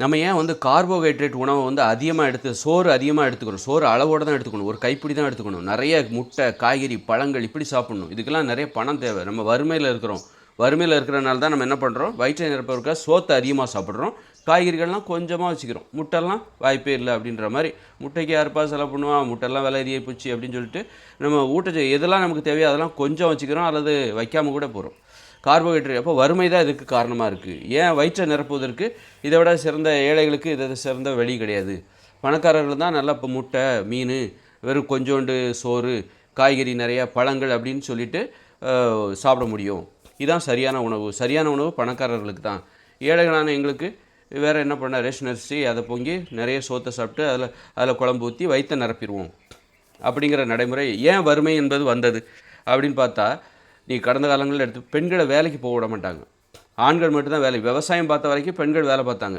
நம்ம ஏன் வந்து கார்போஹைட்ரேட் உணவை வந்து அதிகமாக எடுத்து சோறு அதிகமாக எடுத்துக்கணும். சோறு அளவோடு தான் எடுத்துக்கணும். ஒரு கைப்பிடி தான் எடுத்துக்கணும். நிறைய முட்டை காய்கறி பழங்கள் இப்படி சாப்பிடணும். இதுக்கெல்லாம் நிறைய பணம் தேவை. நம்ம வறுமையில் இருக்கிறோம். வறுமையில் இருக்கிறனால தான் நம்ம என்ன பண்ணுறோம் வயிற்றை நிரப்பதற்காக சோத்தை அதிகமாக சாப்பிட்றோம். காய்கறிகள்லாம் கொஞ்சமாக வச்சுக்கிறோம். முட்டைலாம் வாய்ப்பே இல்லை அப்படின்ற மாதிரி. முட்டைக்கு யாருப்பா செலவு பண்ணுவா? முட்டைலாம் விலை எரிய போச்சு அப்படின்னு சொல்லிட்டு நம்ம ஊட்டச்ச எதெல்லாம் நமக்கு தேவையோ அதெல்லாம் கொஞ்சம் வச்சுக்கிறோம். அல்லது வைக்காமல் கூட போகிறோம் கார்போஹைட்ரேட். அப்போ வறுமை தான் இதுக்கு காரணமாக இருக்குது ஏன் வயிற்றை நிரப்புவதற்கு இதை விட சிறந்த ஏழைகளுக்கு இதை சிறந்த வழி கிடையாது. பணக்காரர்கள் தான் நல்லா இப்போ முட்டை மீன் வெறும் கொஞ்சோண்டு சோறு காய்கறி நிறையா பழங்கள் அப்படின்னு சொல்லிட்டு சாப்பிட முடியும். இதுதான் சரியான உணவு. சரியான உணவு பணக்காரர்களுக்கு தான். ஏழைகளான எங்களுக்கு வேறு என்ன பண்ண ரேஷன் அரிசி அதை பொங்கி நிறைய சோத்தை சாப்பிட்டு அதில் அதில் குழம்பு ஊற்றி வயிற்றை நிரப்பிடுவோம். அப்படிங்கிற நடைமுறை ஏன் வறுமை என்பது வந்தது அப்படின்னு பார்த்தா நீ கடந்த காலங்களில் எடுத்து பெண்களை வேலைக்கு போக விட மாட்டாங்க. ஆண்கள் மட்டும்தான் வேலை. விவசாயம் பார்த்த வரைக்கும் பெண்கள் வேலை பார்த்தாங்க.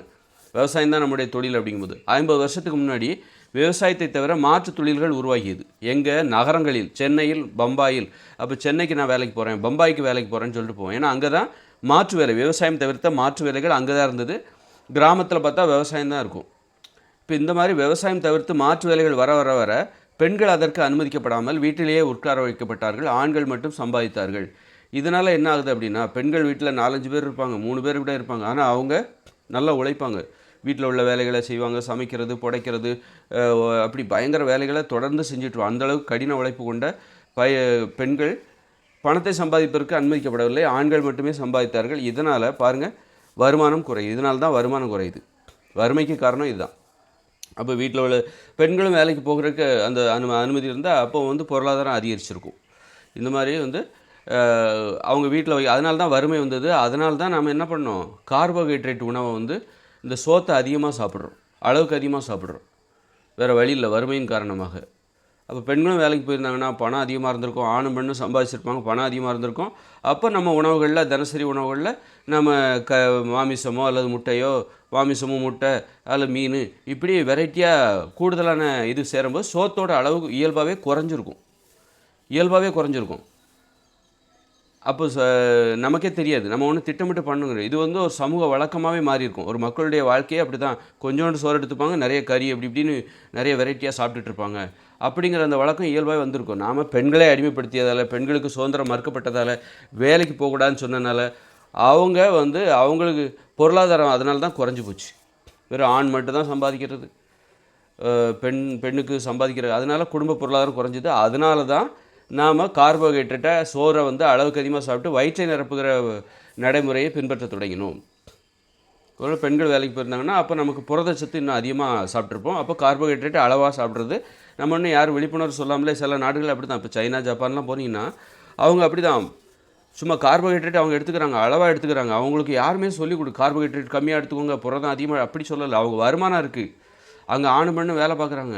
விவசாயம் தான் நம்முடைய தொழில் அப்படிங்கும்போது. ஐம்பது வருஷத்துக்கு முன்னாடி விவசாயத்தை தவிர மாற்று தொழில்கள் உருவாகியது. எங்கள் நகரங்களில். சென்னையில் பம்பாயில். அப்போ சென்னைக்கு நான் வேலைக்கு போகிறேன் பம்பாய்க்கு வேலைக்கு போகிறேன்னு சொல்லிட்டு போவேன். ஏன்னா அங்கே தான் மாற்று வேலை. விவசாயம் தவிர்த்த மாற்று வேலைகள் அங்கே தான் இருந்தது. கிராமத்தில் பார்த்தா விவசாயம் தான் இருக்கும். இப்போ இந்த மாதிரி விவசாயம் தவிர்த்து மாற்று வேலைகள் வர வர வர பெண்கள் அதற்கு அனுமதிக்கப்படாமல் வீட்டிலேயே உட்கார வைக்கப்பட்டார்கள். ஆண்கள் மட்டும் சம்பாதித்தார்கள். இதனால் என்ன ஆகுது அப்படின்னா பெண்கள் வீட்டில் நாலஞ்சு பேர் இருப்பாங்க மூணு பேர் கூட இருப்பாங்க. ஆனால் அவங்க நல்லா உழைப்பாங்க. வீட்டில் உள்ள வேலைகளை செய்வாங்க சமைக்கிறது புடைக்கிறது அப்படி பயங்கர வேலைகளை தொடர்ந்து செஞ்சுட்டு அந்த அளவுக்கு கடின உழைப்பு கொண்ட பய பெண்கள் பணத்தை சம்பாதிப்பதற்கு அனுமதிக்கப்படவில்லை. ஆண்கள் மட்டுமே சம்பாதித்தார்கள். இதனால் பாருங்கள் வருமானம் குறையுது. இதனால்தான் வருமானம் குறையுது. வறுமைக்கு காரணம் இதுதான். அப்போ வீட்டில் உள்ள பெண்களும் வேலைக்கு போகிறதுக்கு அந்த அனு அனுமதி இருந்தால் அப்போ வந்து பொருளாதாரம் அதிகரிச்சிருக்கும். இந்த மாதிரி வந்து அவங்க வீட்டில் வை அதனால தான் வறுமை வந்தது. அதனால தான் நம்ம என்ன பண்ணோம்? கார்போஹைட்ரேட் உணவை வந்து இந்த சோத்தை அதிகமாக சாப்பிட்றோம். அளவுக்கு அதிகமாக சாப்பிட்றோம். வேறு வழியில் வறுமையின் காரணமாக. அப்போ பெண்களும் வேலைக்கு போயிருந்தாங்கன்னா பணம் அதிகமாக இருந்திருக்கும் ஆணும் பெண்ணும் சம்பாதிச்சிருப்பாங்க பணம் அதிகமாக இருந்திருக்கும். அப்போ நம்ம உணவுகளில் தினசரி உணவுகளில் நம்ம க மாமிசமோ அல்லது முட்டையோ மாமிசமோ முட்டை அல்லது மீன் இப்படி வெரைட்டியாக கூடுதலான இது சேரும்போது சோத்தோட அளவு இயல்பாகவே குறைஞ்சிருக்கும். இயல்பாகவே குறைஞ்சிருக்கும். அப்போ ச நமக்கே தெரியாது. நம்ம ஒன்றும் திட்டமிட்டு பண்ணுங்க இது வந்து ஒரு சமூக வழக்கமாகவே மாறி இருக்கும் ஒரு மக்களுடைய வாழ்க்கையே அப்படி தான் கொஞ்சோண்டு சோறு எடுத்துப்பாங்க நிறைய கறி அப்படி இப்படின்னு நிறைய வெரைட்டியாக சாப்பிட்டுட்டு இருப்பாங்க. அப்படிங்கிற அந்த வழக்கம் இயல்பாகவே வந்திருக்கும். நாம் பெண்களை அடிமைப்படுத்தியதால் பெண்களுக்கு சுதந்திரம் மறுக்கப்பட்டதால் வேலைக்கு போகக்கூடாதுன்னு சொன்னனால அவங்க வந்து அவங்களுக்கு பொருளாதாரம் அதனால தான் குறைஞ்சி போச்சு. வெறும் ஆண் மட்டும் தான் சம்பாதிக்கிறது. பெண் பெண்ணுக்கு சம்பாதிக்கிறது. அதனால குடும்ப பொருளாதாரம் குறைஞ்சிது. அதனால தான் நாம் கார்போஹைட்ரேட்டை சோறை வந்து அளவுக்கு அதிகமாக சாப்பிட்டு வயிற்றை நிரப்புகிற நடைமுறையை பின்பற்ற தொடங்கினோம். ஒரு பெண்கள் வேலைக்கு போயிருந்தாங்கன்னா அப்போ நமக்கு புரதச்சத்து இன்னும் அதிகமாக சாப்பிட்ருப்போம் அப்போ கார்போஹைட்ரேட் அளவாக சாப்பிட்றது நம்ம இன்னும் யாரும் விழிப்புணர்வு சொல்லாமலே சில நாடுகள் அப்படி தான் இப்போ சைனா ஜப்பான்லாம் போனீங்கன்னா அவங்க அப்படி தான் சும்மா கார்போஹைட்ரேட் அவங்க எடுத்துக்கிறாங்க அளவாக எடுத்துக்கிறாங்க. அவங்களுக்கு யாருமே சொல்லிக் கொடு கார்போஹைட்ரேட் கம்மியாக எடுத்துக்கோங்க புரதம் அதிகமாக அப்படி சொல்லலை. அவங்க வருமானம் இருக்குது அங்கே ஆணு பெண்ணு வேலை பார்க்குறாங்க.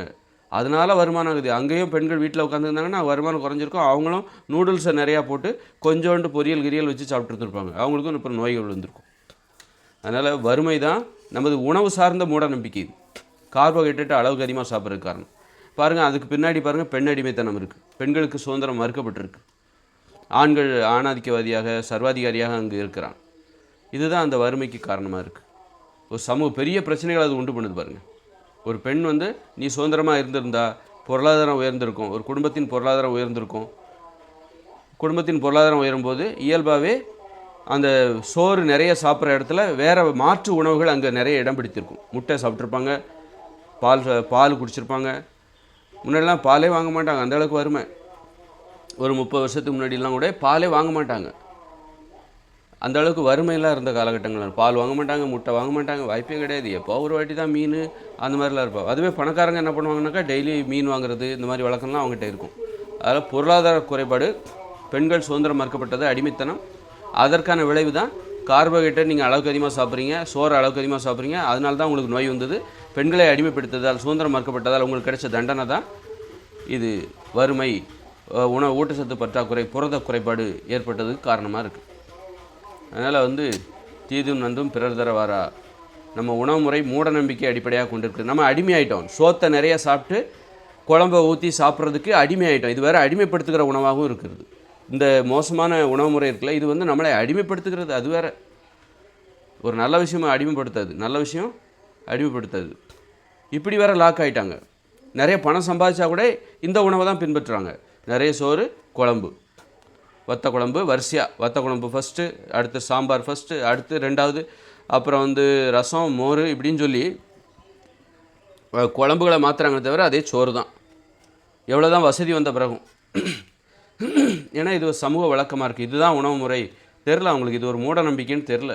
அதனால வருமானம் ஆகுது அங்கேயும் பெண்கள் வீட்டில் உட்காந்துருந்தாங்கன்னா வருமானம் குறைஞ்சிருக்கும். அவங்களும் நூடுல்ஸை நிறையா போட்டு கொஞ்சோண்டு பொரியல் கிரியல் வச்சு சாப்பிட்ருந்துருப்பாங்க அவங்களுக்கும் இப்போ நோய்கள் வந்திருக்கும் அதனால் வறுமை தான் நமது உணவு சார்ந்த மூட நம்பிக்கை கார்போஹைட்ரேட் அளவுக்கு அதிகமாக சாப்பிட்றதுக்கு காரணம். பாருங்கள் அதுக்கு பின்னாடி பாருங்கள் பெண் அடிமைத்தனம் இருக்குது பெண்களுக்கு சுதந்திரம் மறுக்கப்பட்டிருக்கு. ஆண்கள் ஆணாதிக்கவாதியாக சர்வாதிகாரியாக அங்கே இருக்கிறான். இதுதான் அந்த வறுமைக்கு காரணமாக இருக்குது ஒரு சமூக பெரிய பிரச்சனைகள் அது உண்டு பண்ணுது பாருங்கள் ஒரு பெண் வந்து நீ சுதந்திரமாக இருந்திருந்தா பொருளாதாரம் உயர்ந்திருக்கும். ஒரு குடும்பத்தின் பொருளாதாரம் உயர்ந்திருக்கும். குடும்பத்தின் பொருளாதாரம் உயரும்போது இயல்பாகவே அந்த சோறு நிறைய சாப்பிட்ற இடத்துல வேறு மாற்று உணவுகள் அங்கே நிறைய இடம் பிடித்திருக்கும். முட்டை சாப்பிட்ருப்பாங்க பால் பால் குடிச்சிருப்பாங்க முன்னாடிலாம் பாலே வாங்க மாட்டாங்க அந்தளவுக்கு வறுமை. ஒரு முப்பது வருஷத்துக்கு முன்னாடிலாம் கூட பாலே வாங்க மாட்டாங்க. அந்த அளவுக்கு வறுமையெல்லாம் இருந்த காலகட்டங்கள் பால் வாங்க மாட்டாங்க முட்டை வாங்க மாட்டாங்க வாய்ப்பே கிடையாது. எப்போ ஒரு வாட்டி தான் மீன் அந்த மாதிரிலாம் இருப்போம் அதுவே பணக்காரங்க என்ன பண்ணுவாங்கனாக்கா டெய்லி மீன் வாங்குறது இந்த மாதிரி வழக்கம்லாம் அவங்ககிட்ட இருக்கும். அதில் பொருளாதார குறைபாடு பெண்கள் சுதந்திரம் மறுக்கப்பட்டது அடிமைத்தனம். அதற்கான விளைவு தான் கார்போஹைட்ரேட் நீங்கள் அளவுக்கு அதிகமாக சாப்பிட்றீங்க சோறு அளவுக்கு அதிகமாக சாப்பிட்றீங்க அதனால தான் உங்களுக்கு நோய் வந்தது. பெண்களை அடிமைப்படுத்ததால் சுதந்திரம் மறுக்கப்பட்டதால் உங்களுக்கு கிடைச்ச தண்டனை தான் இது. வறுமை உணவு ஊட்டச்சத்து பற்றாக்குறை புரத குறைபாடு ஏற்பட்டதுக்கு காரணமாக இருக்குது அதனால் வந்து தீதும் நந்தும் பிறர் தரவாரா நம்ம உணவு முறை மூட நம்பிக்கை அடிப்படையாக கொண்டிருக்கு நம்ம அடிமையாயிட்டோம். சோத்தை நிறைய சாப்பிட்டு குழம்ப ஊற்றி சாப்பிட்றதுக்கு அடிமையாயிட்டோம். இது வேறு அடிமைப்படுத்துகிற உணவாகவும் இருக்கிறது இந்த மோசமான உணவு முறை இருக்குல்ல இது வந்து நம்மளை அடிமைப்படுத்துகிறது. அது வேற. ஒரு நல்ல விஷயமாக அடிமைப்படுத்தாது. நல்ல விஷயம் அடிமைப்படுத்தாது. இப்படி வேற லாக் ஆகிட்டாங்க நிறைய பணம் சம்பாதிச்சா கூட இந்த உணவை தான் பின்பற்றுறாங்க. நிறைய சோறு குழம்பு. வத்த குழம்பு வரிசையாக வத்த குழம்பு ஃபஸ்ட்டு அடுத்து சாம்பார் ஃபஸ்ட்டு அடுத்து ரெண்டாவது அப்புறம் வந்து ரசம் மோர் இப்படின்னு சொல்லி குழம்புகளை மாற்றுறாங்களே தவிர அதே சோறு தான். எவ்வளோ தான் வசதி வந்த பிறகும். ஏன்னா இது ஒரு சமூக வழக்கமாக இருக்குது இதுதான் உணவு முறை. தெரில அவங்களுக்கு இது ஒரு மூட நம்பிக்கைன்னு தெரில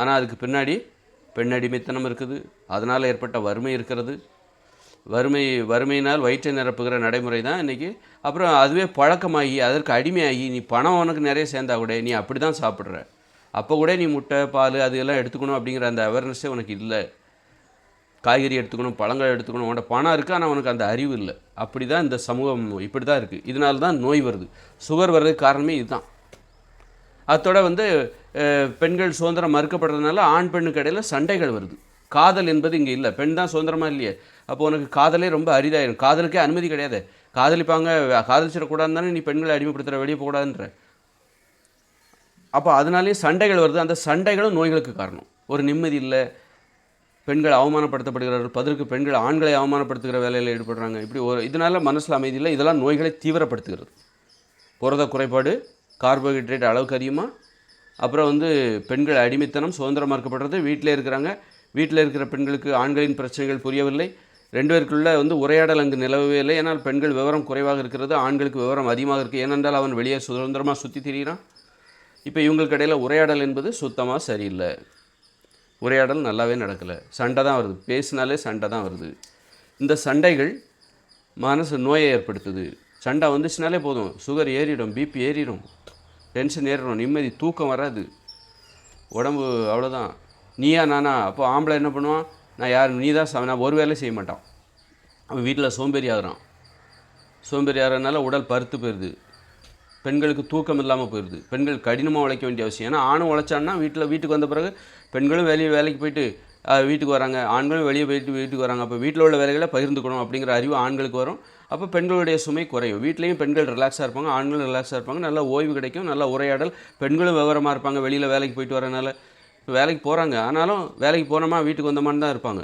ஆனால் அதுக்கு பின்னாடி பெண் அடிமைத்தனம் இருக்குது. அதனால் ஏற்பட்ட வறுமை இருக்கிறது. வறுமை வறுமையினால் வயிற்றை நிரப்புகிற நடைமுறை தான் இன்றைக்கி அப்புறம் அதுவே பழக்கமாகி அதற்கு அடிமையாகி நீ பணம் உனக்கு நிறைய சேர்ந்தா கூட நீ அப்படி தான் சாப்பிட்ற. அப்போ கூட நீ முட்டை பால் அது எல்லாம் எடுத்துக்கணும் அப்படிங்கிற அந்த அவேர்னஸே உனக்கு இல்லை. காய்கறி எடுத்துக்கணும் பழங்கள் எடுத்துக்கணும் உன்கிட்ட பணம் இருக்குது ஆனால் உனக்கு அந்த அறிவு இல்லை. அப்படி தான் இந்த சமூகம் இப்படி தான் இருக்குது இதனால தான் நோய் வருது. சுகர் வர்றதுக்கு காரணமே இதுதான். அதோட வந்து பெண்கள் சுதந்திரம் மறுக்கப்படுறதுனால ஆண் பெண்ணுக்கு இடையில் சண்டைகள் வருது. காதல் என்பது இங்கே இல்லை. பெண் தான் சுதந்திரமாக இல்லையே? அப்போ உனக்கு காதலே ரொம்ப அரிதாயிரும். காதலுக்கே அனுமதி கிடையாது. காதலிப்பாங்க காதலிச்சிடக்கூடாதுன்னு தானே நீ பெண்களை அடிமைப்படுத்துகிற வெளியே போகக்கூடாதுன்ற. அப்போ அதனாலேயே சண்டைகள் வருது. அந்த சண்டைகளும் நோய்களுக்கு காரணம். ஒரு நிம்மதி இல்லை. பெண்கள் அவமானப்படுத்தப்படுகிறார்கள். பதிலுக்கு பெண்கள் ஆண்களை அவமானப்படுத்துகிற வேலையில் ஈடுபடுறாங்க. இப்படி ஒரு இதனால் மனசில் அமைதியில் இதெல்லாம் நோய்களை தீவிரப்படுத்துகிறது. புரத குறைபாடு கார்போஹைட்ரேட் அளவுக்கு அதிகமாக அப்புறம் வந்து பெண்கள் அடிமைத்தனம் சுதந்திரம் மறுக்கப்படுறது. வீட்டில் இருக்கிறாங்க. வீட்டில் இருக்கிற பெண்களுக்கு ஆண்களின் பிரச்சனைகள் புரியவில்லை. ரெண்டு பேருக்குள்ள வந்து உரையாடல் அங்கு நிலவவே இல்லை. ஏன்னால் பெண்கள் விவரம் குறைவாக இருக்கிறது ஆண்களுக்கு விவரம் அதிகமாக இருக்குது ஏனென்றால் அவன் வெளியே சுதந்திரமாக சுற்றி திரிகிறான் இப்போ இவங்களுக்கு இடையில் உரையாடல் என்பது சுத்தமாக சரியில்லை. உரையாடல் நல்லாவே நடக்கலை. சண்டை தான் வருது. பேசினாலே சண்டை தான் வருது. இந்த சண்டைகள் மனசு நோயை ஏற்படுத்துது. சண்டை வந்துச்சுனாலே போதும். சுகர் ஏறிடும் பிபி ஏறிடும். டென்ஷன் ஏறணும் நிம்மதி தூக்கம் வராது. உடம்பு அவ்வளோதான் நீயா நானா? அப்போ ஆம்பளை என்ன பண்ணுவான்? நான் யார்? நீ தான் ச- நான் ஒரு வேலையும் செய்ய மாட்டான். அவன் வீட்டில் சோம்பேறி ஆகுறான் சோம்பேறி ஆகிறதுனால உடல் பருத்து போயிடுது. பெண்களுக்கு தூக்கம் இல்லாமல் போயிடுது. பெண்கள் கடினமாக உழைக்க வேண்டிய அவசியம். ஏன்னா ஆணும் உழைச்சான்னா வீட்டில் வீட்டுக்கு வந்த பிறகு பெண்களும் வெளியே வேலைக்கு போயிட்டு வீட்டுக்கு வராங்க. ஆண்களும் வெளியே போயிட்டு வீட்டுக்கு வராங்க. அப்போ வீட்டில் உள்ள வேலைகளை பகிர்ந்துக்கணும் அப்படிங்கிற அறிவு ஆண்களுக்கு வரும். அப்போ பெண்களுடைய சுமை குறையும். வீட்லேயும் பெண்கள் ரிலாக்ஸாக இருப்பாங்க ஆண்களும் ரிலாக்ஸாக இருப்பாங்க. நல்லா ஓய்வு கிடைக்கும் நல்லா உரையாடல். பெண்களும் விவரமாக இருப்பாங்க வெளியில் வேலைக்கு போயிட்டு வரனால. வேலைக்கு போகிறாங்க ஆனாலும் வேலைக்கு போனோமா வீட்டுக்கு வந்தோமான்னு தான் இருப்பாங்க.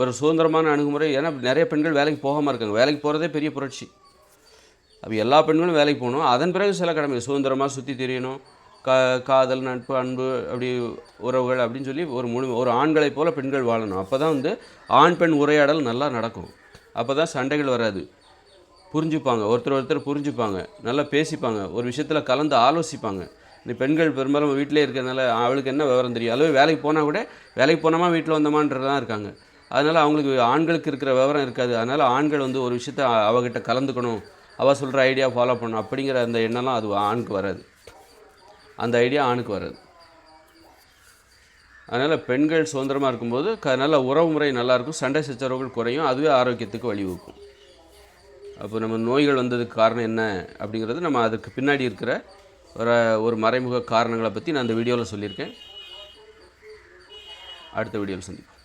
ஒரு சுதந்திரமான அணுகுமுறை ஏன்னா நிறைய பெண்கள் வேலைக்கு போகாமல் இருக்காங்க. வேலைக்கு போகிறதே பெரிய புரட்சி. அப்போ எல்லா பெண்களும் வேலைக்கு போகணும். அதன் பிறகு சில கடமை சுதந்திரமாக சுற்றி தெரியணும். கா காதல் நட்பு அன்பு அப்படி உறவுகள் அப்படின்னு சொல்லி ஒரு முழு ஒரு ஆண்களைப் போல் பெண்கள் வாழணும். அப்போ தான் வந்து ஆண் பெண் உரையாடல் நல்லா நடக்கும். அப்போ தான் சண்டைகள் வராது. புரிஞ்சுப்பாங்க. ஒருத்தர் ஒருத்தர் புரிஞ்சுப்பாங்க. நல்லா பேசிப்பாங்க. ஒரு விஷயத்தில் கலந்து ஆலோசிப்பாங்க. இந்த பெண்கள் பெரும்பாலும் வீட்டிலே இருக்கிறதுனால அவளுக்கு என்ன விவரம் தெரியும்? அளவு வேலைக்கு போனால் கூட வேலைக்கு போனோமா வீட்டில் வந்தோமான்றதான் இருக்காங்க. அதனால் அவங்களுக்கு ஆண்களுக்கு இருக்கிற விவரம் இருக்காது. அதனால் ஆண்கள் வந்து ஒரு விஷயத்த அவகிட்ட கலந்துக்கணும். அவள் சொல்கிற ஐடியா ஃபாலோ பண்ணணும். அப்படிங்கிற அந்த எண்ணம்லாம் அது ஆணுக்கு வராது. அந்த ஐடியா ஆணுக்கு வராது. அதனால் பெண்கள் சுதந்திரமாக இருக்கும்போது க நல்ல உறவு முறை நல்லாயிருக்கும் சண்டை சச்சரவுகள் குறையும். அதுவே ஆரோக்கியத்துக்கு வழிவகுக்கும். அப்போ நம்ம நோய்கள் வந்ததுக்கு காரணம் என்ன அப்படிங்கிறது நம்ம அதுக்கு பின்னாடி இருக்கிற ஒரு ஒரு மறைமுக காரணங்களை பற்றி நான் அந்த வீடியோவில் சொல்லியிருக்கேன். அடுத்த வீடியோவில் சந்திப்போம்.